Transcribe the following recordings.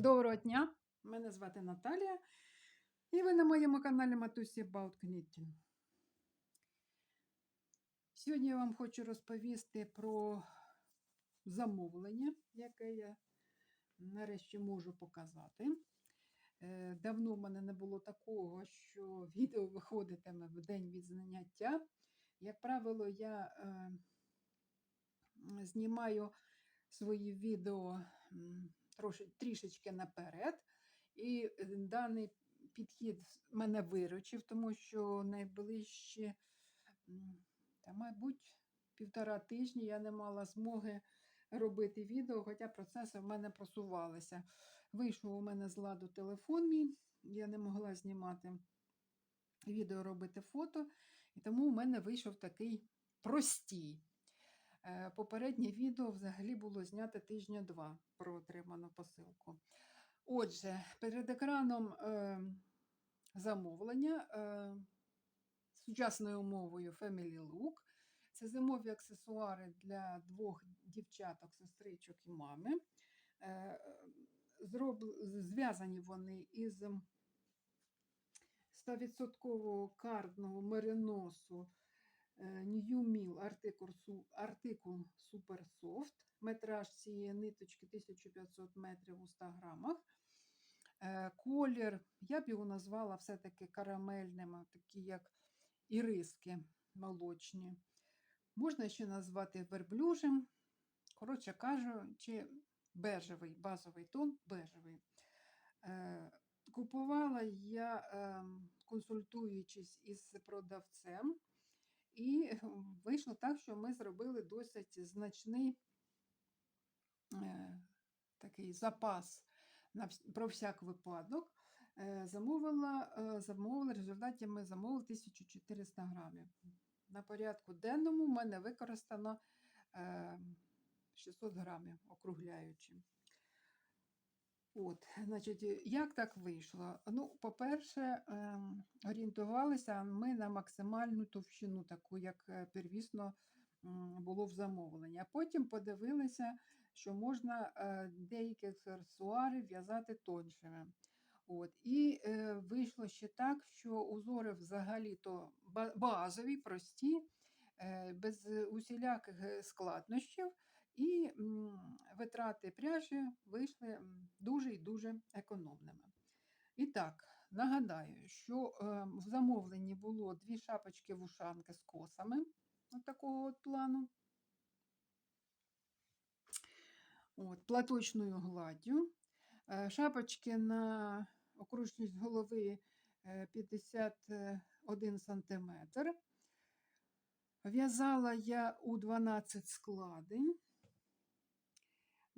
Доброго дня! Мене звати Наталія, і ви на моєму каналі Матусі About Knitting. Сьогодні я вам хочу розповісти про замовлення, яке я нарешті можу показати. Е, Давно в мене не було такого, що відео виходитиме в день від заняття. Як правило, я е, знімаю свої відео трішечки наперед. І е, даний підхід мене виручив, тому що найближче, м, та, мабуть, півтора тижні я не мала змоги робити відео, хоча процеси в мене просувалися. Вийшов у мене з ладу телефон мій, я не могла знімати відео, робити фото, і тому у мене вийшов такий простій. Е, Попереднє відео взагалі було знято тижня два про отриману посилку. Отже, перед екраном е, замовлення е, сучасною мовою Family Look. Це зимові аксесуари для двох дівчаток, сестричок і мами. Е. Зв'язані вони із 100% кардного мериносу New Mill артикул, Super Soft. Метраж цієї ниточки 1500 метрів у 100 грамах. Е, Колір, я б його назвала все-таки карамельним, такі як іриски молочні. Можна ще назвати верблюжим. Коротше кажучи, бежевий, базовий тон бежевий. Е, Купувала я, ем, консультуючись із продавцем, і вийшло так, що ми зробили досить значний е, такий запас на про всяк випадок. Е, Замовила, е, замовила, результаті ми замовили 1400 грамів. На порядку денному в мене використано е, 600 грамів, округляючи. От, значить, е, як так вийшло? Ну, по-перше, ем, орієнтувалися ми на максимальну товщину, таку, як е, первісно було в замовленні. А потім подивилися, що можна е, деякі аксесуари в'язати тоншими. От. І вийшло ще так, що узори взагалі-то базові, прості, без усіляких складнощів. І витрати пряжі вийшли дуже і дуже економними. І так, нагадаю, що е, в замовленні було дві шапочки вушанки з косами от такого от плану. От, платочною гладдю. Е, Шапочки на окружність голови е, 51 см. В'язала я у 12 складень.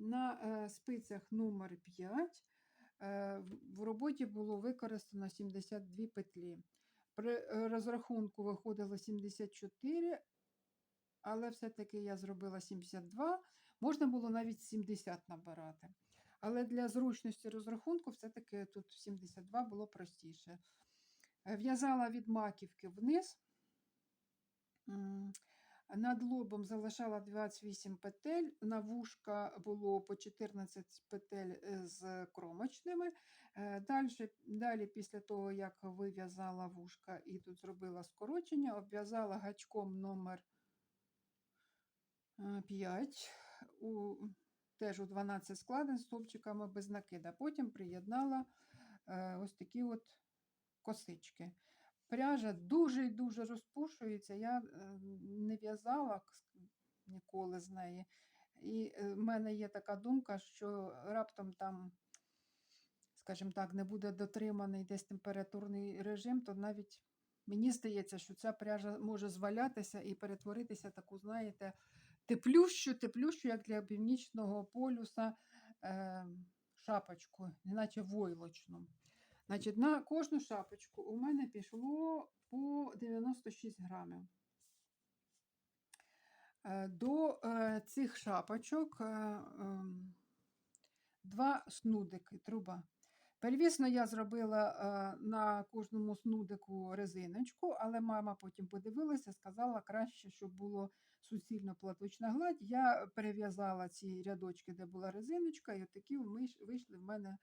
На е, спицях номер 5 е, в- в роботі було використано 72 петлі. При е, розрахунку виходило 74, але все-таки я зробила 72. Можна було навіть 70 набирати. Але для зручності розрахунку все-таки тут 72 було простіше. Е, В'язала від маківки вниз. Над лобом залишала 28 петель, на вушка було по 14 петель е, з кромочними. Е, Дальше, далі, після того, як вив'язала вушка і тут зробила скорочення, обв'язала гачком номер 5, у, теж у 12 складень стовпчиками без накида. Потім приєднала е, ось такі от косички. Пряжа дуже і дуже розпушується. Я е, не в'язала ніколи з неї. І е, в мене є така думка, що раптом там, скажімо так, не буде дотриманий десь температурний режим, то навіть мені здається, що ця пряжа може звалятися і перетворитися таку, знаєте, теплющу, теплющу, як для північного полюса е, шапочку, неначе войлочну. Значить, на кожну шапочку у мене пішло по 96 грамів. Е, До е, цих шапочок е, ем, два снудики, труба. Первісно я зробила на кожному снудику резиночку, але мама потім подивилася, сказала краще, щоб було суцільно платочна гладь, я перев'язала ці рядочки, де була резиночка, і отакі вийшли в мене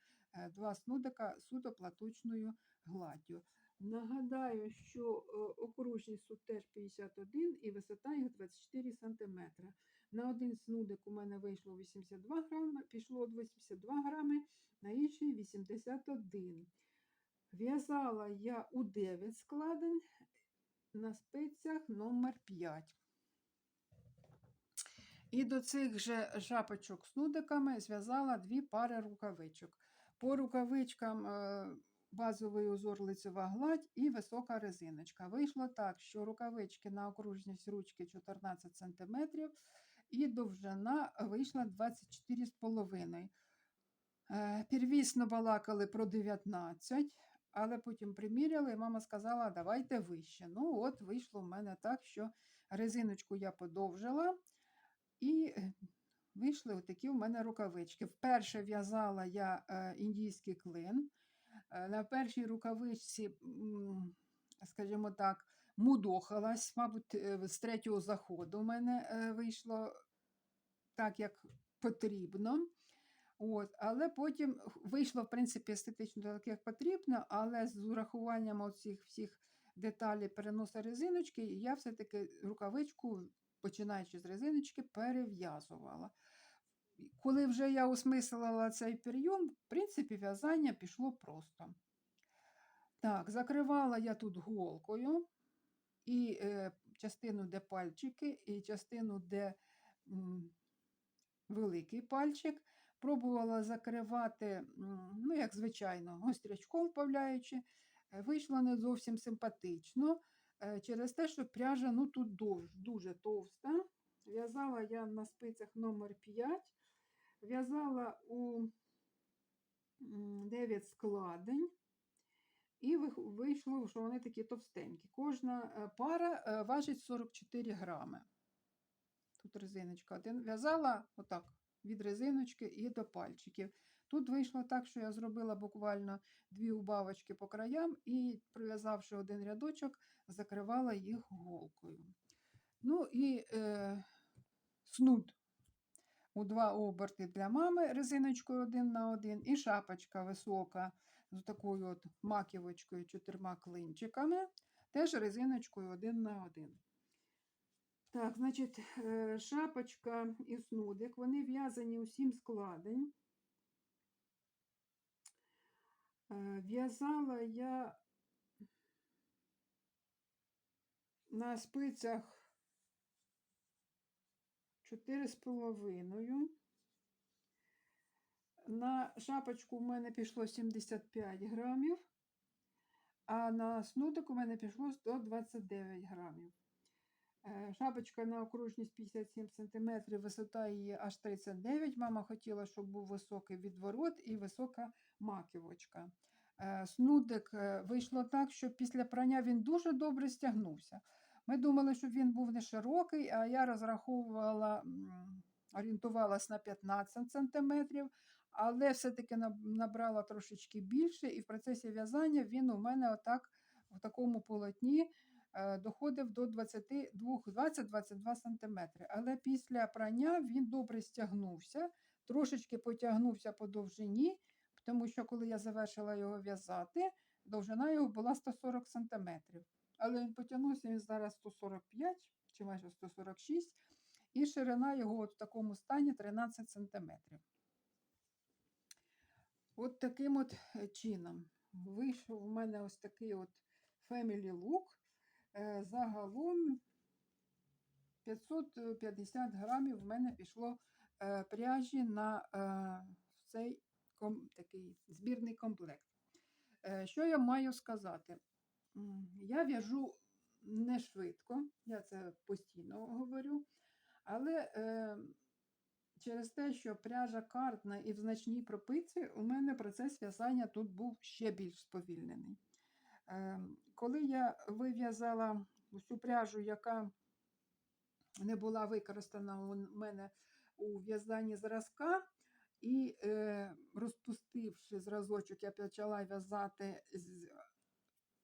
два снудика суто платочною гладдю. Нагадаю, що е, окружність тут теж 51 і висота їх 24 см. На один снудик у мене вийшло 82 грами, пішло 82 грами, на інший 81. В'язала я у 9 складень на спицях номер 5. І до цих же шапочок з нудиками зв'язала дві пари рукавичок. По рукавичкам е, базовий узор лицева гладь і висока резиночка. Вийшло так, що рукавички на окружність ручки 14 см і довжина вийшла 24,5 Е, Первісно балакали про 19, але потім приміряли, і мама сказала, давайте вище. Ну, от вийшло в мене так, що резиночку я подовжила, і е, вийшли отакі в мене рукавички. Вперше в'язала я е, індійський клин. Е, на першій рукавичці, скажімо так, мудохалась, мабуть, е, з третього заходу в мене вийшло так, як потрібно. От, але потім вийшло, в принципі, естетично так, як потрібно, але з урахуванням оцих всіх деталей переносу резиночки, я все-таки рукавичку, починаючи з резиночки, перев'язувала. Коли вже я осмислила цей прийом, в принципі, в'язання пішло просто. Так, закривала я тут голкою і е, частину, де пальчики, і частину, де м, великий пальчик. Пробувала закривати, ну, як звичайно, гострячком вправляючи. Е, Вийшло не зовсім симпатично е, через те, що пряжа ну, тут дуже товста. В'язала я на спицях номер 5, в'язала у 9 складень. І вийшло, що вони такі товстенькі. Кожна е, пара е, важить 44 грами. Тут резиночка. В'язала отак від резиночки і до пальчиків. Тут вийшло так, що я зробила буквально дві убавочки по краям і, прив'язавши один рядочок, закривала їх голкою. Ну і е, снуд у два оберти для мами резиночкою один на один, і шапочка висока з такою от маківочкою, чотирма клинчиками, теж резиночкою один на один. Так, значить, е, шапочка і снудик, вони в'язані у сім складень. Е, В'язала я на спицях 4,5. На шапочку в мене пішло 75 грамів, а на снудик у мене пішло 129 грамів. Е, Шапочка на окружність 57 см, висота її аж 39 Мама хотіла, щоб був високий відворот і висока маківочка. Е, Снудик е, вийшло так, що після прання він дуже добре стягнувся. Ми думали, щоб він був не широкий, а я розраховувала, орієнтувалась на 15 см, але все-таки набрала трошечки більше, і в процесі в'язання він у мене отак в такому полотні е, доходив до 20-22 см. Але після прання він добре стягнувся, трошечки потягнувся по довжині, тому що коли я завершила його в'язати, довжина його була 140 см. Але він потягнувся, він зараз 145 чи майже 146 і ширина його от в такому стані 13 см. От таким от е, чином вийшов у мене ось такий от Family Look. Е, Загалом 550 грамів в мене пішло е, пряжі на цей такий збірний комплект. Що я маю сказати? Я в'яжу не швидко, я це постійно говорю, але е, через те, що пряжа картна і в значній пропиці, у мене процес в'язання тут був ще більш сповільнений. Е, Коли я вив'язала всю пряжу, яка не була використана у мене у в'язанні зразка, і е, розпустивши зразочок, я почала в'язати з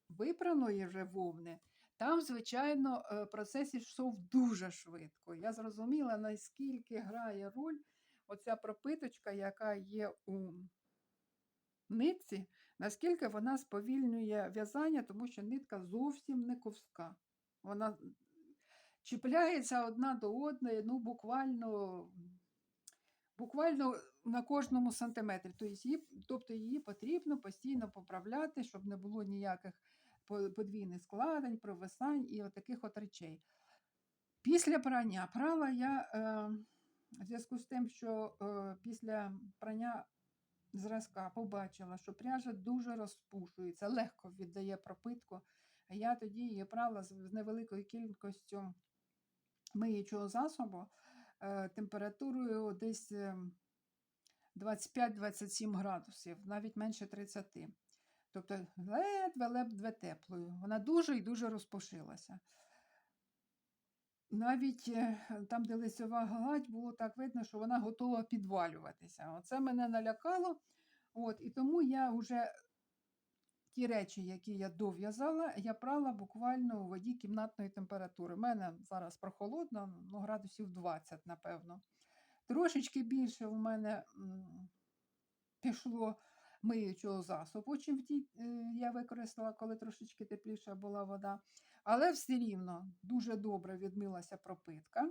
випраної вже вовни, Там, звичайно, е, процес йшов дуже швидко. Я зрозуміла, наскільки грає роль оця пропиточка, яка є у нитці, наскільки вона сповільнює в'язання, тому що нитка зовсім не ковська. Вона чіпляється одна до одної, ну, буквально, буквально на кожному сантиметрі. Тобто її, тобто її потрібно постійно поправляти, щоб не було ніяких подвійних складень, провисань і от от речей. Після прання прала я е, в зв'язку з тим, що е, після прання зразка побачила, що пряжа дуже розпушується, легко віддає пропитку. А я тоді її прала з невеликою кількістю миючого засобу е, температурою десь е, 25-27 градусів, навіть менше 30. Тобто ледве-ледве теплою. Вона дуже і дуже розпушилася. Навіть е, там, де лицьова гладь, було так видно, що вона готова підвалюватися. Оце мене налякало. От, і тому я вже ті речі, які я дов'язала, я прала буквально у воді кімнатної температури. У мене зараз прохолодно, ну, градусів 20, напевно. Трошечки більше у мене пішло миючого засобу, чим в е, я використала, коли трошечки тепліша була вода. Але все рівно дуже добре відмилася пропитка.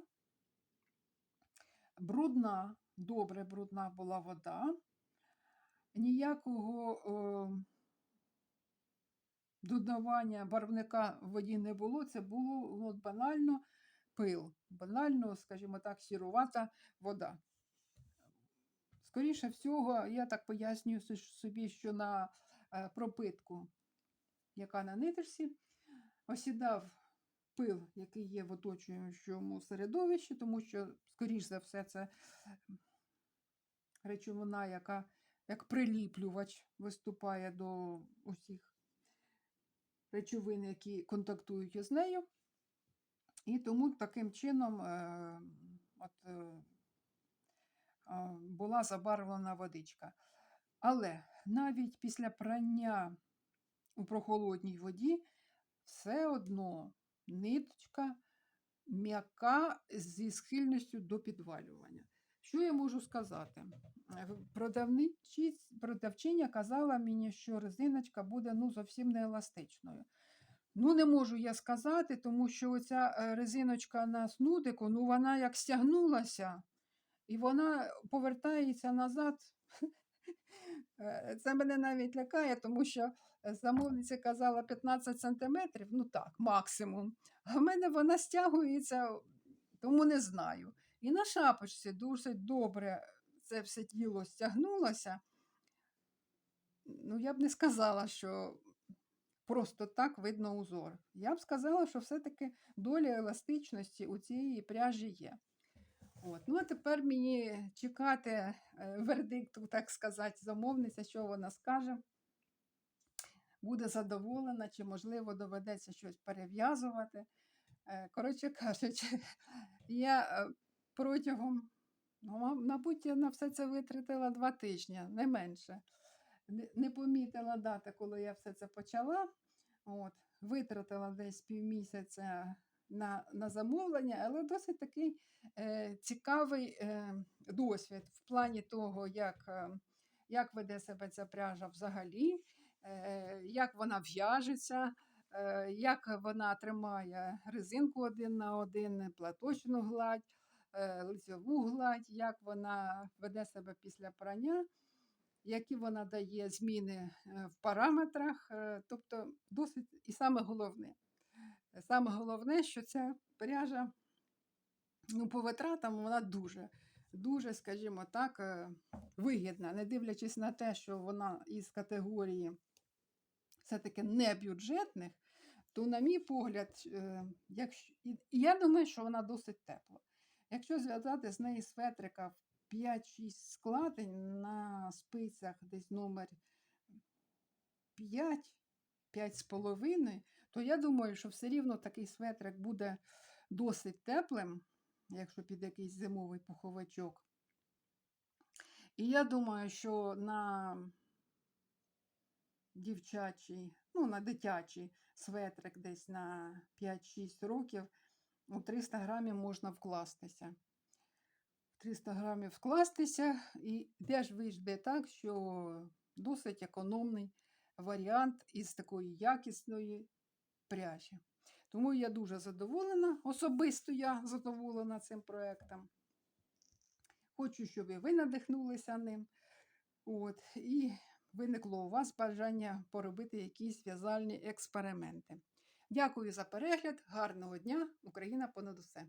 Брудна, добре брудна була вода. Ніякого е, додавання барвника в воді не було. Це було от, банально пил, банально, скажімо так, сірувата вода. Скоріше всього, я так пояснюю собі, що на е, пропитку, яка на ниточці, осідав пил, який є в оточуючому середовищі, тому що, скоріш за все, це речовина, яка як приліплювач виступає до усіх речовин, які контактують із нею. І тому таким чином е, от, е, була забарвлена водичка. Але навіть після прання у прохолодній воді все одно ниточка м'яка зі схильністю до підвалювання. Що я можу сказати? Е, продавчиня казала мені, що резиночка буде ну, зовсім не еластичною. Ну, не можу я сказати, тому що оця е, резиночка на снудику, ну вона як стягнулася, і вона повертається назад. Е, Це мене навіть лякає, тому що е, замовниця казала 15 сантиметрів, ну так, максимум. А в мене вона стягується, тому не знаю. І на шапочці дуже добре це все тіло стягнулося. Ну, я б не сказала, що просто так видно узор. Я б сказала, що все-таки доля еластичності у цієї пряжі є. От. Ну, а тепер мені чекати е, вердикту, так сказати, замовниця, що вона скаже. Буде задоволена, чи, можливо, доведеться щось перев'язувати. Е, Коротше кажучи, я е, протягом, ну, мабуть, я на все це витратила два тижні, не менше. Не, помітила дати, коли я все це почала. От, витратила десь півмісяця на, на замовлення, але досить такий е, цікавий е, досвід в плані того, як, е, як веде себе ця пряжа взагалі, е, як вона в'яжеться, е, як вона тримає резинку один на один, платочну гладь, е, лицьову гладь, як вона веде себе після прання, які вона дає зміни е, в параметрах. е, Тобто, досить і саме головне. Саме головне, що ця пряжа ну, по витратам вона дуже, дуже, скажімо так, е, вигідна, не дивлячись на те, що вона із категорії все-таки не бюджетних, то, на мій погляд, якщо, я думаю, що вона досить тепла. Якщо зв'язати з неї светрика 5-6 складень на спицях десь номер 5, 5,5, то я думаю, що все рівно такий светрик буде досить теплим, якщо під якийсь зимовий пуховичок. І я думаю, що на дівчачий, ну, на дитячий светрик десь на 5-6 років, у 300 грамів можна вкластися. 300 грамів вкластися, і теж вийде так, що досить економний варіант із такої якісної пряжі. Тому я дуже задоволена, особисто я задоволена цим проєктом. Хочу, щоб і ви надихнулися ним. От, і виникло у вас бажання поробити якісь в'язальні експерименти. Дякую за перегляд, гарного дня! Україна понад усе!